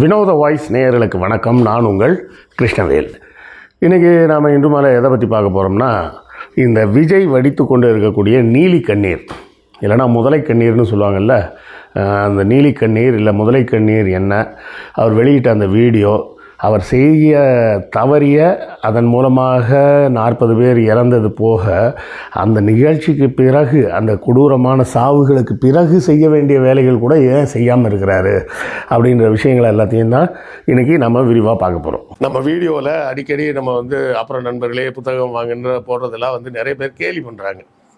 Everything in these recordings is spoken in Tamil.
வினோத வாய்ஸ் நேயர்களுக்கு வணக்கம். நான் உங்கள் கிருஷ்ணவேல். இன்றைக்கி நாம் இன்று மேலே எதை பற்றி பார்க்க போகிறோம்னா இந்த விஜய் வடித்து கொண்டு இருக்கக்கூடிய நீலி கண்ணீர். இல்லைன்னா முதலை கண்ணீர்னு சொல்லுவாங்கல்ல அந்த நீலி கண்ணீர் இல்லை முதலை கண்ணீர் என்ன அவர் வெளியிட்ட அந்த வீடியோ அவர் செய்ய தவறிய அதன் மூலமாக நாற்பது பேர் இறந்தது போக அந்த நிகழ்ச்சிக்கு பிறகு அந்த கொடூரமான சாவுகளுக்கு பிறகு செய்ய வேண்டிய வேலைகள் கூட ஏன் செய்யாமல் இருக்கிறாரு? அப்படின்ற விஷயங்கள் எல்லாத்தையும் தான் இன்றைக்கி நம்ம விரிவாக பார்க்க போகிறோம் நம்ம வீடியோவில் அடிக்கடி நம்ம வந்து அப்புறம் நண்பர்களே புத்தகம் வாங்குன்ற போடுறதெல்லாம் வந்து நிறைய பேர் கேலி பண்ணுறாங்க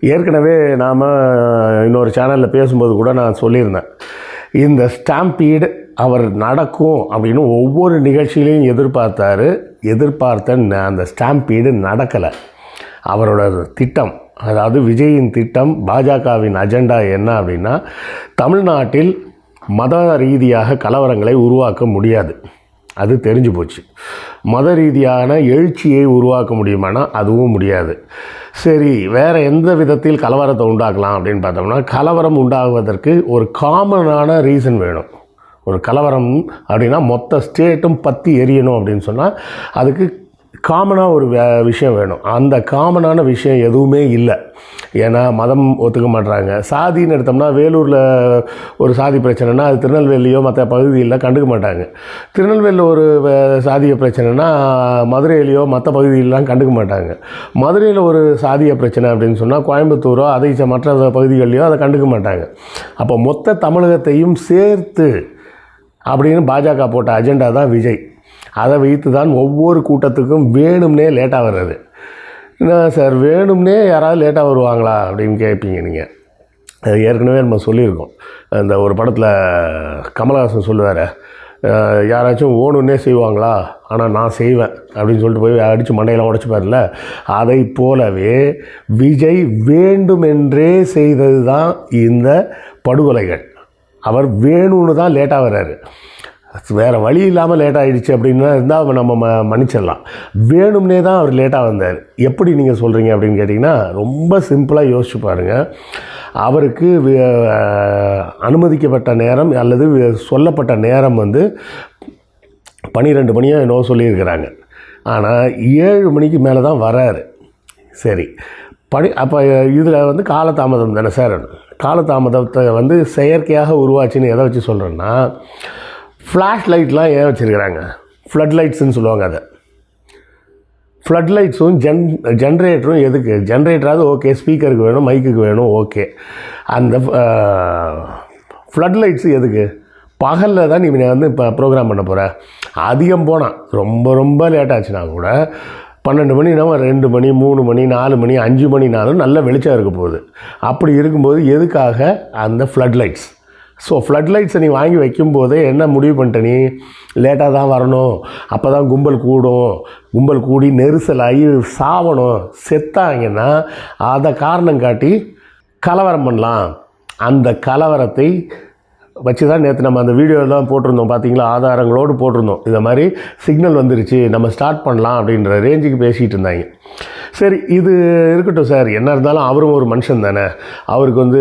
ஏற்கனவே நாம் இன்னொரு சேனலில் பேசும்போது கூட நான் சொல்லியிருந்தேன். இந்த ஸ்டாம்பீடு அவர் நடக்கும் அப்படின்னு ஒவ்வொரு நிகழ்ச்சியிலையும் எதிர்பார்த்தாரு. எதிர்பார்த்த ந- அந்த ஸ்டாம்பீடு நடக்கலை. அவரோட திட்டம் அதாவது விஜயின் திட்டம் பாஜகவின் அஜெண்டா என்ன அப்படின்னா தமிழ்நாட்டில் மத ரீதியாக கலவரங்களை உருவாக்க முடியாது. அது தெரிஞ்சு போச்சு. மத ரீதியான எழுச்சியை உருவாக்க முடியுமானா அதுவும் முடியாது. சரி வேறு எந்த விதத்தில் கலவரத்தை உண்டாக்கலாம் அப்படின்னு பார்த்தோம்னா கலவரம் உண்டாகுவதற்கு ஒரு காமனான ரீசன் வேணும். ஒரு கலவரம் அப்படின்னா மொத்த ஸ்டேட்டும் பற்றி எரியணும் அப்படின்னு சொன்னால் அதுக்கு காமனாக ஒரு வே- விஷயம் வேணும். அந்த காமனான விஷயம் எதுவுமே இல்லை. ஏன்னா மதம் ஒத்துக்க மாட்றாங்க. சாதின்னு எடுத்தோம்னா வேலூரில் ஒரு சாதி பிரச்சனைனா அது திருநெல்வேலியோ மற்ற பகுதியில் கண்டுக்க மாட்டாங்க. திருநெல்வேலியில் ஒரு சாதிய பிரச்சனைனா மதுரையிலையோ மற்ற பகுதியிலலாம் கண்டுக்க மாட்டாங்க. மதுரையில் ஒரு சாதிய பிரச்சனை அப்படின்னு சொன்னால் கோயம்புத்தூரோ அதை மற்ற பகுதிகள்லையோ அதை கண்டுக்க மாட்டாங்க. அப்போ மொத்த தமிழகத்தையும் சேர்த்து அப்படின்னு பாஜக போட்ட அஜெண்டா தான் விஜய். அதை வைத்து தான் ஒவ்வொரு கூட்டத்துக்கும் வேணும்னே லேட்டாக வர்றது. என்ன சார் வேணும்னே யாராவது லேட்டாக வருவாங்களா அப்படின்னு கேட்பீங்க நீங்கள் அது ஏற்கனவே நம்ம சொல்லியிருக்கோம். அந்த ஒரு படத்தில் கமலஹாசன் சொல்லுவார் யாராச்சும் ஓணுன்னே செய்வாங்களா? ஆனால் நான் செய்வேன் அப்படின்னு சொல்லிட்டு போய் அடித்து மண்டையெல்லாம் உடச்சிப்பார்ல அதை போலவே விஜய் வேண்டுமென்றே செய்தது தான் இந்த படுகொலைகள். அவர் வேணும்னு தான் லேட்டாக வர்றாரு. வேறு வழி இல்லாமல் லேட் ஆகிடுச்சு அப்படின்னா இருந்தால் நம்ம ம மன்னிச்சிடலாம். வேணும்னே தான் அவர் லேட்டாக வந்தார். எப்படி நீங்கள் சொல்கிறீங்க அப்படின்னு கேட்டிங்கன்னா ரொம்ப சிம்பிளாக யோசிச்சு பாருங்கள் அவருக்கு அனுமதிக்கப்பட்ட நேரம் அல்லது சொல்லப்பட்ட நேரம் வந்து பன்னிரெண்டு மணியோ என்னவோ சொல்லியிருக்கிறாங்க. ஆனால் ஏழு மணிக்கு மேலே தான் வராரு. சரி. பணி அப்போ இதில் வந்து காலதாமதம் தானே சார்? காலதாமதத்தை வந்து செயற்கையாக உருவாச்சுன்னு எதை வச்சு சொல்கிறேன்னா ஃப்ளாஷ் லைட்லாம் ஏன் வச்சுருக்கிறாங்க? ஃப்ளட் லைட்ஸ்னு சொல்லுவாங்க அதை. ஃப்ளட் லைட்ஸும் ஜென் ஜென்ரேட்டரும் எதுக்கு? ஜென்ரேட்டராவது ஓகே ஸ்பீக்கருக்கு வேணும் மைக்குக்கு வேணும் ஓகே அந்த ஃப்ளட் லைட்ஸு எதுக்கு? பகலில் தான் நீ வந்து இப்போ ப்ரோக்ராம் பண்ண போகிற அதிகம் போனால் ரொம்ப ரொம்ப லேட் ஆச்சுன்னா கூட பன்னெண்டு மணி நம்ம ரெண்டு மணி மூணு மணி நாலு மணி அஞ்சு மணினாலும் நல்ல வெளிச்சம் இருக்க போகுது. அப்படி இருக்கும்போது எதுக்காக? அந்த ஃப்ளட் லைட்ஸ் ஸோ ஃப்ளட் லைட்ஸை நீ வாங்கி வைக்கும்போதே என்ன முடிவு பண்ணிட்ட நீ? லேட்டாக தான் வரணும். அப்போ தான் கும்பல் கூடும். கும்பல் கூடி நெரிசலாகி சாவணும். செத்தாங்கன்னா அதை காரணம் காட்டி கலவரம் பண்ணலாம். அந்த கலவரத்தை வச்சு தான் நேற்று நம்ம அந்த வீடியோலாம் போட்டிருந்தோம். பார்த்தீங்களா ஆதாரங்களோடு போட்டிருந்தோம். இதை மாதிரி சிக்னல் வந்துருச்சு. நம்ம ஸ்டார்ட் பண்ணலாம் அப்படின்ற ரேஞ்சுக்கு பேசிகிட்டு இருந்தாங்க. சரி இது இருக்கட்டும் சார். என்ன இருந்தாலும் அவரும் ஒரு மனுஷன் தானே. அவருக்கு வந்து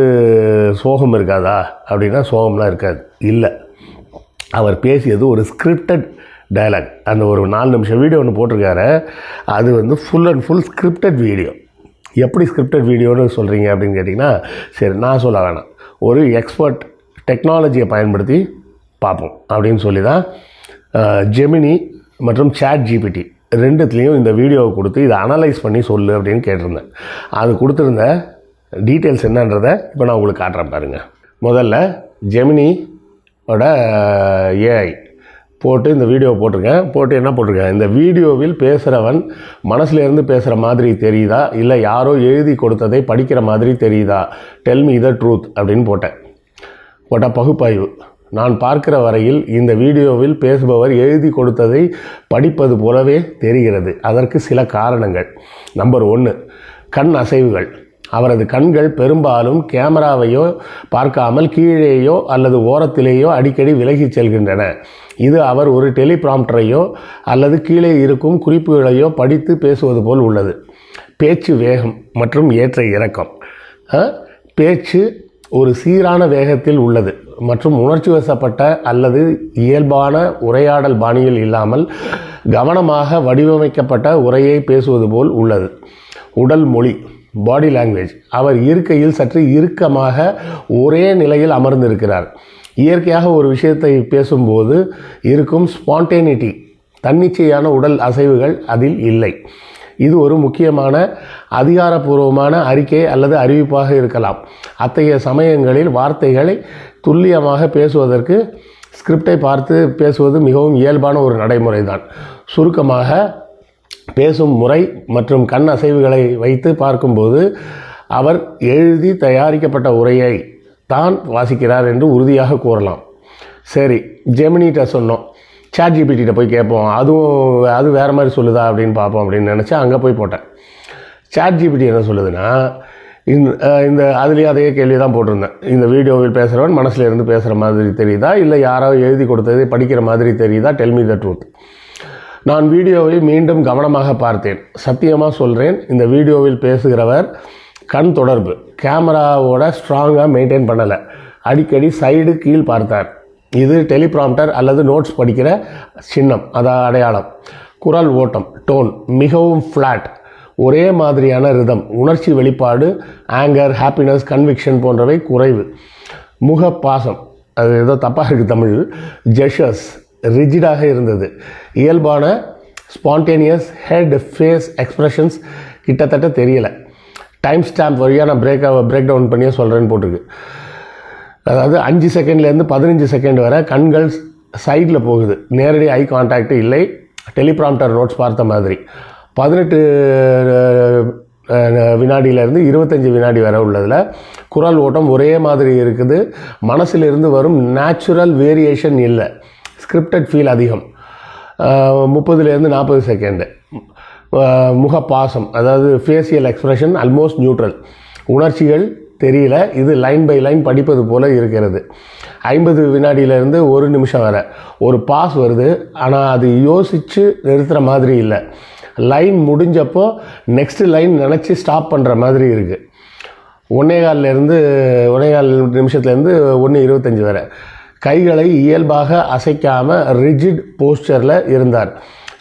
சோகம் இருக்காதா? அப்படின்னா சோகம்லாம் இருக்காது. இல்லை. அவர் பேசியது ஒரு ஸ்கிரிப்டட் டயலாக் அந்த ஒரு நாலு நிமிஷம் வீடியோ ஒன்று போட்டிருக்காரு. அது வந்து full and full scripted video எப்படி ஸ்கிரிப்டட் வீடியோன்னு சொல்கிறீங்க அப்படின்னு கேட்டிங்கன்னா சரி நான் சொல்ல வேணாம். ஒரு எக்ஸ்பர்ட் டெக்னாலஜியை பயன்படுத்தி பார்ப்போம் அப்படின்னு சொல்லி தான் ஜெமினி மற்றும் சேட் ஜிபிடி ரெண்டுத்துலேயும் இந்த வீடியோவை கொடுத்து இதை அனலைஸ் பண்ணி சொல்லு அப்படின்னு கேட்டிருந்தேன். அது கொடுத்துருந்த டீட்டெயில்ஸ் என்னன்றதை இப்போ நான் உங்களுக்கு காட்டுறேன் பாருங்கள் முதல்ல ஜெமினி ஏஐ போட்டு இந்த வீடியோ போட்டிருக்கேன். போட்டு என்ன போட்டிருக்கேன்? இந்த வீடியோவில் பேசுகிறவன் மனசுலேருந்து பேசுகிற மாதிரி தெரியுதா? இல்லை யாரோ எழுதி கொடுத்ததை படிக்கிற மாதிரி தெரியுதா? டெல் மீ த ட்ரூத் அப்படின்னு போட்டேன். போட்டால் பகுப்பாய்வு. நான் பார்க்கிற வரையில் இந்த வீடியோவில் பேசுபவர் எழுதி கொடுத்ததை படிப்பது போலவே தெரிகிறது. அதற்கு சில காரணங்கள். நம்பர் ஒன்று கண் அசைவுகள். அவரது கண்கள் பெரும்பாலும் கேமராவையோ பார்க்காமல் கீழேயோ அல்லது ஓரத்திலேயோ அடிக்கடி விலகிச் செல்கின்றன. இது அவர் ஒரு டெலிபிராம்டரையோ அல்லது கீழே இருக்கும் குறிப்புகளையோ படித்து பேசுவது போல் உள்ளது. பேச்சு வேகம் மற்றும் ஏற்ற இறக்கம். பேச்சு ஒரு சீரான வேகத்தில் உள்ளது. மற்றும் உணர்ச்சி வசப்பட்ட அல்லது இயல்பான உரையாடல் பாணியில் இல்லாமல் கவனமாக வடிவமைக்கப்பட்ட உரையை பேசுவது போல் உள்ளது. உடல் மொழி பாடி லாங்குவேஜ் அவர் இருக்கையில் சற்று இறுக்கமாக ஒரே நிலையில் அமர்ந்திருக்கிறார். இயற்கையாக ஒரு விஷயத்தை பேசும்போது இருக்கும் ஸ்பான்டேனிட்டி தன்னிச்சையான உடல் அசைவுகள் அதில் இல்லை. இது ஒரு முக்கியமான அதிகாரப்பூர்வமான அறிக்கை அல்லது அறிவிப்பாக இருக்கலாம். அத்தகைய சமயங்களில் வார்த்தைகளை துல்லியமாக பேசுவதற்கு ஸ்கிரிப்டை பார்த்து பேசுவது மிகவும் இயல்பான ஒரு நடைமுறை தான் சுருக்கமாக பேசும் முறை மற்றும் கண் அசைவுகளை வைத்து பார்க்கும்போது அவர் எழுதி தயாரிக்கப்பட்ட உரையை தான் வாசிக்கிறார் என்று உறுதியாக கூறலாம். சரி ஜெமினிகிட்ட சொன்னோம். சாட் ஜிபிடிட்ட போய் கேட்போம் அதுவும் அது வேறு மாதிரி சொல்லுதா? அப்படின்னு பார்ப்போம் அப்படின்னு நினச்சி அங்கே போய் போட்டேன். சாட் ஜிபிடி என்ன சொல்லுதுன்னா இந்த இந்த அதுலேயும் அதே கேள்வி தான் போட்டிருந்தேன். இந்த வீடியோவில் பேசுகிறவன் மனசில் இருந்து பேசுகிற மாதிரி தெரியுதா? இல்லை யாரோ எழுதி கொடுத்தது படிக்கிற மாதிரி தெரியுதா? டெல் மீ த ட்ரூத் நான் வீடியோவை மீண்டும் கவனமாக பார்த்தேன். சத்தியமாக சொல்கிறேன் இந்த வீடியோவில் பேசுகிறவர் கண் தொடர்பு. கேமராவோட ஸ்ட்ராங்காக மெயின்டைன் பண்ணலை. அடிக்கடி சைடு கீழ் பார்த்தார். இது டெலிப்ராம்டர் அல்லது நோட்ஸ் படிக்கிற சின்னம் அதான் அடையாளம். குரல் ஓட்டம் டோன் மிகவும் ஃப்ளாட் ஒரே மாதிரியான ரிதம் உணர்ச்சி வெளிப்பாடு ஆங்கர் ஹாப்பினஸ் கன்விக்ஷன் போன்றவை குறைவு. முக பாசம் அது ஏதோ தப்பாக இருக்குது தமிழ். ஜெஷஸ் ரிஜிடாக இருந்தது. இயல்பான ஸ்பான்டேனியஸ் ஹெட் ஃபேஸ் எக்ஸ்ப்ரெஷன்ஸ் கிட்டத்தட்ட தெரியலை. டைம் ஸ்டாம்ப் வழியாக நான் பிரேக் பிரேக் டவுன் பண்ணியே சொல்கிறேன்னு போட்டிருக்கு. அதாவது அஞ்சு செகண்ட்லேருந்து பதினஞ்சு செகண்ட் வரை கண்கள் சைடில் போகுது. நேரடி ஐ கான்டாக்ட் இல்லை. டெலிப்ராம்டர் நோட்ஸ் பார்த்த மாதிரி. பதினெட்டு வினாடியிலேருந்து இருபத்தஞ்சி வினாடி வரை உள்ளதில் குரல் ஓட்டம் ஒரே மாதிரி இருக்குது. மனசிலிருந்து வரும் நேச்சுரல் வேரியேஷன் இல்லை. ஸ்கிரிப்டட் ஃபீல் அதிகம். முப்பதுலேருந்து நாற்பது செகண்டு முகப்பாசம் அதாவது ஃபேஷியல் எக்ஸ்ப்ரெஷன் அல்மோஸ்ட் நியூட்ரல் உணர்ச்சிகள் தெரியல. இது லைன் பை லைன் படிப்பது போல் இருக்கிறது. ஐம்பது வினாடியிலேருந்து ஒரு நிமிஷம் வர. ஒரு பாஸ் வருது. ஆனால் அது யோசித்து நிறுத்துகிற மாதிரி இல்லை. லைன் முடிஞ்சப்போ நெக்ஸ்ட்டு லைன் நினச்சி ஸ்டாப் பண்ணுற மாதிரி இருக்குது ஒன்னே கால்லேருந்து ஒன்னே கால் நிமிஷத்துலேருந்து ஒன்று இருபத்தஞ்சி வரை. கைகளை இயல்பாக அசைக்காமல் ரிஜிட் போஸ்டரில் இருந்தார்.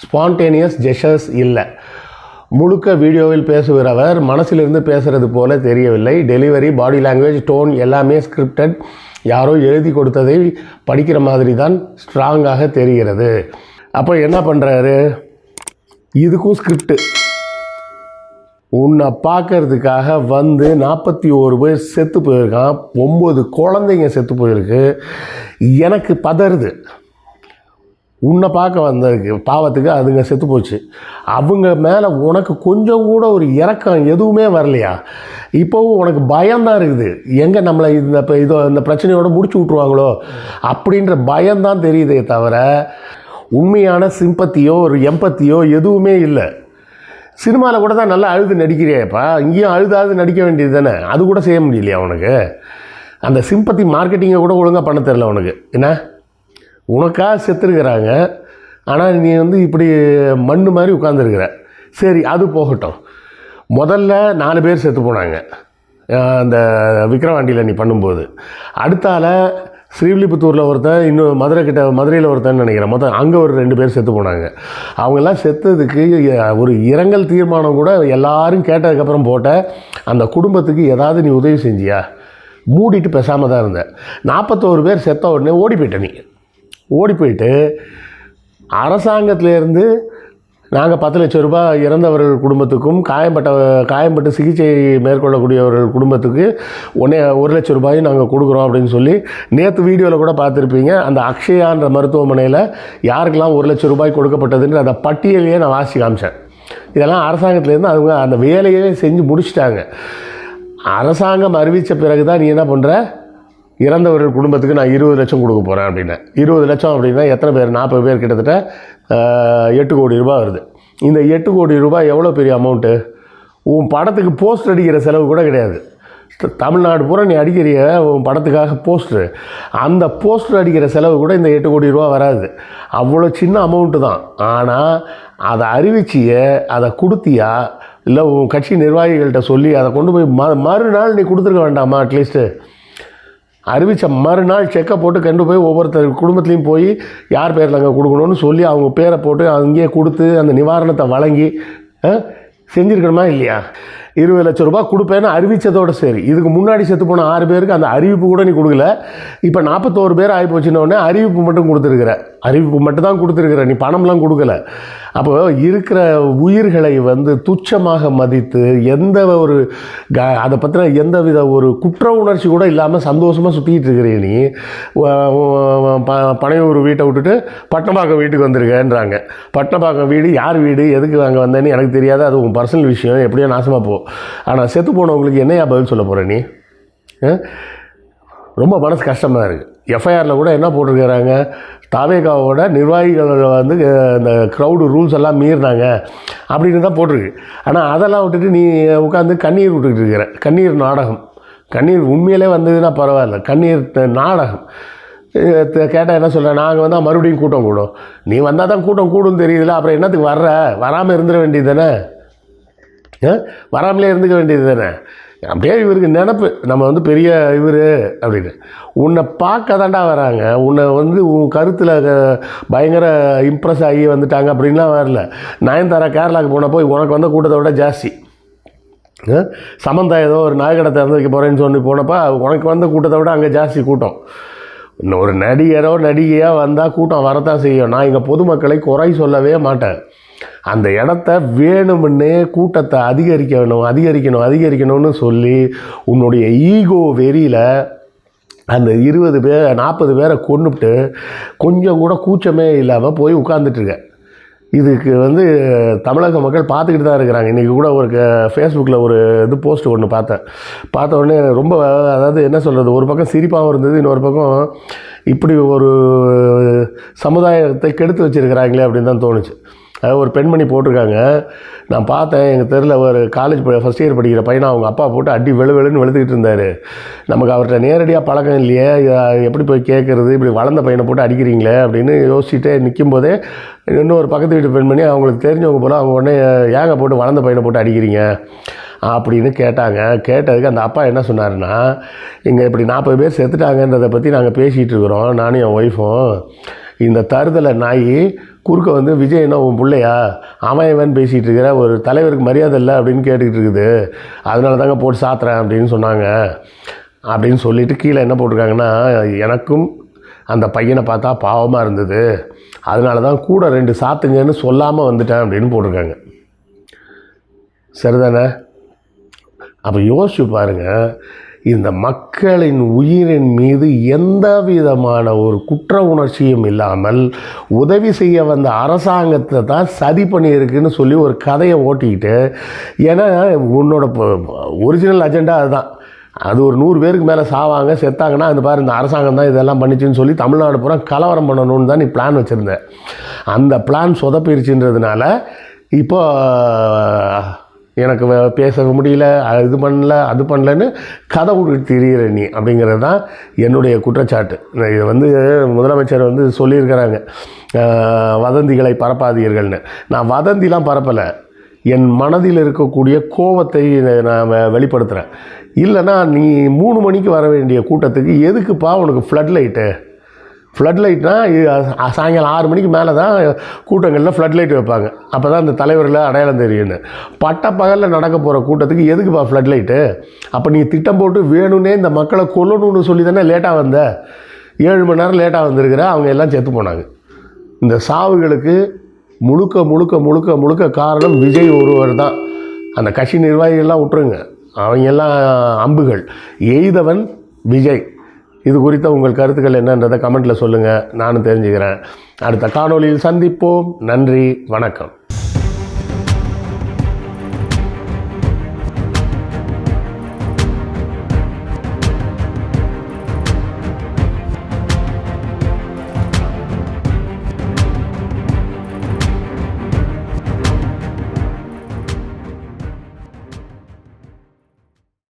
ஸ்பான்டேனியஸ் ஜெஷர்ஸ் இல்லை. முழுக்க வீடியோவில் பேசுகிறவர் மனசிலிருந்து பேசுகிறது போல தெரியவில்லை. டெலிவரி பாடி லாங்குவேஜ் டோன் எல்லாமே ஸ்கிரிப்டட் யாரோ எழுதி கொடுத்ததை படிக்கிற மாதிரி தான் ஸ்ட்ராங்காக தெரிகிறது. அப்போ என்ன பண்ணுறாரு இதுக்கும் ஸ்கிரிப்டு உன்னை பார்க்கறதுக்காக வந்து நாற்பத்தி ஒரு பேர் செத்து போயிருக்கான். ஒம்பது குழந்தைங்க செத்து போயிருக்கு. எனக்கு பதறுது. உன்னை பார்க்க வந்ததுக்கு பாவத்துக்கு அதுங்க செத்து போச்சு. அவங்க மேலே உனக்கு கொஞ்சம் கூட ஒரு இறக்கம் எதுவுமே வரலையா? இப்போவும் உனக்கு பயம்தான் இருக்குது. எங்கே நம்மளை இந்த இப்போ இதோ இந்த பிரச்சனையோட முடிச்சு விட்ருவாங்களோ அப்படின்ற பயம்தான் தெரியுதே தவிர உண்மையான சிம்பத்தியோ ஒரு எம்பத்தியோ எதுவுமே இல்லை. சினிமாவில் கூட தான் நல்லா அழுது நடிக்கிறியேப்பா. இங்கேயும் அழுதாது நடிக்க வேண்டியது தானே? அது கூட செய்ய முடியலையா உனக்கு? அந்த சிம்பத்தி மார்க்கெட்டிங்கை கூட ஒழுங்காக பண்ண தெரில உனக்கு. என்ன? உனக்காக செத்துருக்கிறாங்க. ஆனால் நீ வந்து இப்படி மண் மாதிரி உட்காந்துருக்குற சரி அது போகட்டும். முதல்ல நாலு பேர் செத்து போனாங்க. அந்த விக்ரவாண்டியில் நீ பண்ணும்போது. அடுத்தால ஸ்ரீவில்லிபுத்தூரில் ஒருத்தன் இன்னும் மதுரை கிட்ட மதுரையில் ஒருத்தன் நினைக்கிறேன். மொத்தம் அங்கே ஒரு ரெண்டு பேர் செத்து போனாங்க. அவங்கெல்லாம் செத்ததுக்கு ஒரு இரங்கல் தீர்மானம் கூட எல்லாரும் கேட்டதுக்கப்புறம் போட்ட அந்த குடும்பத்துக்கு ஏதாவது நீ உதவி செஞ்சியா? மூடிட்டு பேசாமல் தான் இருந்த. நாற்பத்தோரு பேர் செத்த உடனே ஓடி போயிட்ட நீ. ஓடி போயிட்டு அரசாங்கத்திலேருந்து நாங்கள் பத்து லட்சம் ரூபாய் இறந்தவர்கள் குடும்பத்துக்கும் காயம்பட்ட காயம்பட்டு சிகிச்சை மேற்கொள்ளக்கூடியவர்கள் குடும்பத்துக்கு ஒன்றே ஒரு லட்சம் ரூபாயும் நாங்கள் கொடுக்குறோம் அப்படின்னு சொல்லி நேற்று வீடியோவில் கூட பார்த்துருப்பீங்க. அந்த அக்ஷயான்ற மருத்துவமனையில் யாருக்கெல்லாம் ஒரு லட்சம் ரூபாய் கொடுக்கப்பட்டதுன்னு அந்த பட்டியலையே நான் வாசி காமிச்சேன். இதெல்லாம் அரசாங்கத்துலேருந்து அவங்க அந்த வேலையே செஞ்சு முடிச்சிட்டாங்க. அரசாங்கம் அறிவித்த பிறகு தான் நீ என்ன பண்ணுற இறந்தவர்கள் குடும்பத்துக்கு நான் இருபது லட்சம் கொடுக்க போகிறேன் அப்படின்னு இருபது லட்சம் அப்படின்னா எத்தனை பேர்? நாற்பது பேர் கிட்டத்தட்ட எட்டு கோடி ரூபா வருது. இந்த எட்டு கோடி ரூபாய் எவ்வளோ பெரிய அமௌண்ட்டு? உன் படத்துக்கு போஸ்ட் அடிக்கிற செலவு கூட கிடையாது. த- தமிழ்நாடு பூரா நீ அடிக்கிறிய உன் படத்துக்காக போஸ்டர். அந்த போஸ்டர் அடிக்கிற செலவு கூட இந்த எட்டு கோடி ரூபா வராது. அவ்வளோ சின்ன அமௌண்ட்டு தான். ஆனால் அதை அறிவிச்சிய அதை கொடுத்தியா? இல்லை உன் கட்சி நிர்வாகிகள்கிட்ட சொல்லி அதை கொண்டு போய் ம மறுநாள் நீ கொடுத்துருக்க வேண்டாமா அட்லீஸ்ட்டு? அறிவித்த மறுநாள் செக்கை போட்டு கண்டு போய் ஒவ்வொருத்தர் குடும்பத்துலேயும் போய் யார் பேரில் அங்கே கொடுக்கணும்னு சொல்லி அவங்க பேரை போட்டு அங்கேயே கொடுத்து அந்த நிவாரணத்தை வழங்கி ஆ, இல்லையா? இருபது லட்சம் ரூபாய் கொடுப்பேன்னு அறிவித்ததோட சரி. இதுக்கு முன்னாடி செத்து போன ஆறு பேருக்கு அந்த அறிவிப்பு கூட நீ கொடுக்கல. இப்போ நாற்பத்தோரு பேர் ஆகி போச்சுன்னொடனே அறிவிப்பு மட்டும் கொடுத்துருக்குற. அறிவிப்பு மட்டும் தான் கொடுத்துருக்குற. நீ பணம்லாம் கொடுக்கல. அப்போ இருக்கிற உயிர்களை வந்து துச்சமாக மதித்து எந்த ஒரு க- அதை பற்றின எந்த வித ஒரு குற்ற உணர்ச்சி கூட இல்லாமல் சந்தோஷமாக சுற்றிக்கிட்டு இருக்கிறீ நீ. ப- பனையூர் வீட்டை விட்டுட்டு பட்டம்பாக்கம் வீட்டுக்கு வந்திருக்கேன்றாங்க. பட்டம்பாக்கம் வீடு யார் வீடு எதுக்கு அங்கே வந்தேன்னு எனக்கு தெரியாது. அது உன் பர்சனல் விஷயம். எப்படியோ நாசமாக போ. ஆனால் செத்து போனவங்களுக்கு என்னையா பதில் சொல்ல போகிற நீ? ரொம்ப மனசு கஷ்டமாக இருக்குது எஃப்ஐஆரில் கூட என்ன போட்டிருக்கிறாங்க? தாவேகாவோட நிர்வாகிகள் வந்து இந்த க்ரௌடு ரூல்ஸ் எல்லாம் மீறினாங்க. அப்படின்னு தான் போட்டிருக்கு. ஆனால் அதெல்லாம் விட்டுட்டு நீ உட்காந்து கண்ணீர் விட்டுக்கிட்டு இருக்கிற கண்ணீர் நாடகம். கண்ணீர் உண்மையிலே வந்ததுன்னா பரவாயில்ல. கண்ணீர் நாடகம். கேட்டால் என்ன சொல்கிறேன் நாங்கள் வந்தால் மறுபடியும் கூட்டம் கூடும். நீ வந்தால் தான் கூட்டம் கூடும் தெரியுதுல அப்புறம் என்னத்துக்கு வர்ற? வராமல் இருந்துட வேண்டியது தானே? வராமலே இருந்துக்க வேண்டியது தானே? அப்படியே இவருக்கு நினப்பு. நம்ம வந்து பெரிய இவர் அப்படின்னு. உன்னை பார்க்க தாண்டா வராங்க. உன்னை வந்து உன் கருத்தில் பயங்கர இம்ப்ரெஸ் ஆகி வந்துட்டாங்க அப்படின்லாம் வரல. நயன்தாரா கேரளாவுக்கு போன போய் உனக்கு வந்த கூட்டத்தை விட ஜாஸ்தி. ஆ? சமந்தா ஏதோ ஒரு நாயகடை திறந்து வைக்க போகிறேன்னு சொல்லி போனப்போ உனக்கு வந்த கூட்டத்தை விட அங்கே ஜாஸ்தி கூட்டம். இன்னும் ஒரு நடிகரோ நடிகையாக வந்தால் கூட்டம் வரத்தான் செய்யும். நான் இங்கே பொதுமக்களை குறை சொல்லவே மாட்டேன். அந்த இடத்த வேணும்னே கூட்டத்தை அதிகரிக்க வேணும் அதிகரிக்கணும் அதிகரிக்கணும்னு சொல்லி உன்னுடைய ஈகோ வெறியில் அந்த இருபது பேர் நாற்பது பேரை கொண்டுட்டு கொஞ்சம் கூட கூச்சமே இல்லாமல் போய் உட்கார்ந்துட்டுருக்க இதுக்கு வந்து தமிழக மக்கள் பார்த்துக்கிட்டு தான் இருக்கிறாங்க. இன்றைக்கி கூட ஒரு ஃபேஸ்புக்கில் ஒரு இது போஸ்ட் ஒன்று பார்த்தேன். பார்த்த உடனே ரொம்ப அதாவது என்ன சொல்கிறது ஒரு பக்கம் சிரிப்பாகவும் இருந்தது இன்னொரு பக்கம் இப்படி ஒரு சமுதாயத்தை கெடுத்து வச்சுருக்கிறாங்களே அப்படின்னு தான் தோணுச்சு. ஒரு பெண்மணி போட்டிருக்காங்க. நான் பார்த்தேன் எங்கள் தெருவில் ஒரு காலேஜ் ஃபஸ்ட் இயர் படிக்கிற பையனை அவங்க அப்பா போட்டு அடி வெளு வெளுன்னு வெளுத்துக்கிட்டு இருந்தார். நமக்கு அவர்கிட்ட நேரடியாக பழக்கம் இல்லையே எப்படி போய் கேட்குறது இப்படி வளர்ந்த பையனை போட்டு அடிக்கிறீங்களே அப்படின்னு யோசிச்சுட்டே நிற்கும் போதே இன்னொரு பக்கத்து வீட்டு பெண்மணி அவங்களுக்கு தெரிஞ்சவங்க போல அவங்க உடனே ஏங்க போட்டு வளர்ந்த பையனை போட்டு அடிக்கிறீங்க? அப்படின்னு கேட்டாங்க. கேட்டதுக்கு அந்த அப்பா என்ன சொன்னாருன்னா இங்கே இப்படி நாற்பது பேர் செத்துட்டாங்கன்றதை பற்றி நாங்கள் பேசிகிட்டு இருக்கிறோம். நானும் என் ஒய்ஃபும் இந்த தருதலை நாய் குறுக்க வந்து விஜய் என்ன உன் பிள்ளையா? அவன் இவன் பேசிகிட்டு இருக்கிற ஒரு தலைவருக்கு மரியாதை இல்லை அப்படின்னு கேட்டுக்கிட்டு இருக்குது. அதனால தாங்க போட்டு சாத்துறேன் அப்படின்னு சொன்னாங்க. அப்படின்னு சொல்லிட்டு கீழே என்ன போட்டிருக்காங்கன்னா எனக்கும் அந்த பையனை பார்த்தா பாவமாக இருந்தது. அதனால தான் கூட ரெண்டு சாத்துங்கன்னு சொல்லாமல் வந்துட்டேன் அப்படின்னு போட்டிருக்காங்க. சரிதானே? அப்போ யோசிச்சு பாருங்க. இந்த மக்களின் உயிரின் மீது எந்த விதமான ஒரு குற்ற உணர்ச்சியும் இல்லாமல் உதவி செய்ய வந்த அரசாங்கத்தை தான் சதி பண்ணியிருக்குன்னு சொல்லி ஒரு கதையை ஓட்டிக்கிட்டு ஏன்னா உன்னோட ஒரிஜினல் அஜெண்டா அதுதான். அது ஒரு நூறு பேருக்கு மேலே சாவாங்க செத்தாங்கன்னா அது பாரு இந்த அரசாங்கம் தான் இதெல்லாம் பண்ணிச்சுன்னு சொல்லி தமிழ்நாடு பூரா கலவரம் பண்ணணும்னு தான் நீ பிளான் வச்சுருந்த. அந்த பிளான் சொதப்பிருச்சுன்றதுனால இப்போ எனக்கு பேச முடியல அது இது பண்ணல அது பண்ணலன்னு கதை உங்களுக்கு திரியிற நீ அப்படிங்கிறது தான் என்னுடைய குற்றச்சாட்டு. நான் இது வந்து முதலமைச்சர் வந்து சொல்லியிருக்கிறாங்க. வதந்திகளை பரப்பாதீர்கள்னு. நான் வதந்திலாம் பரப்பலை. என் மனதில் இருக்கக்கூடிய கோபத்தை நான் வெளிப்படுத்துகிறேன் இல்லைன்னா நீ மூணு மணிக்கு வர வேண்டிய கூட்டத்துக்கு எதுக்குப்பா உனக்கு ஃப்ளட் லைட்டு ஃப்ளட் லைட்னா சாயங்காலம் ஆறு மணிக்கு மேலே தான் கூட்டங்களில் ஃப்ளட் லைட் வைப்பாங்க. அப்போ தான் இந்த தலைவரில் அடையாளம் தெரியும்னு. பட்ட பகலில் நடக்க போகிற கூட்டத்துக்கு எதுக்குப்பா ஃப்ளட் லைட்டு அப்போ நீ திட்டம் போட்டு வேணும்னே இந்த மக்களை கொல்லணும்னு சொல்லி தானே லேட்டாக வந்த? ஏழு மணி நேரம் லேட்டாக வந்திருக்கிற அவங்க எல்லாம் செத்து போனாங்க. இந்த சாவுகளுக்கு முழுக்க முழுக்க முழுக்க முழுக்க காரணம் விஜய் ஒருவர் தான். அந்த கட்சி நிர்வாகிகள்லாம் விட்டுருங்க. அவங்க எல்லாம் அம்புகள். எய்தவன் விஜய். இது குறித்த உங்கள் கருத்துக்கள் என்னன்றதை கமெண்ட்டில் சொல்லுங்கள் நானும் தெரிஞ்சுக்கிறேன். அடுத்த காணொளியில் சந்திப்போம். நன்றி. வணக்கம்.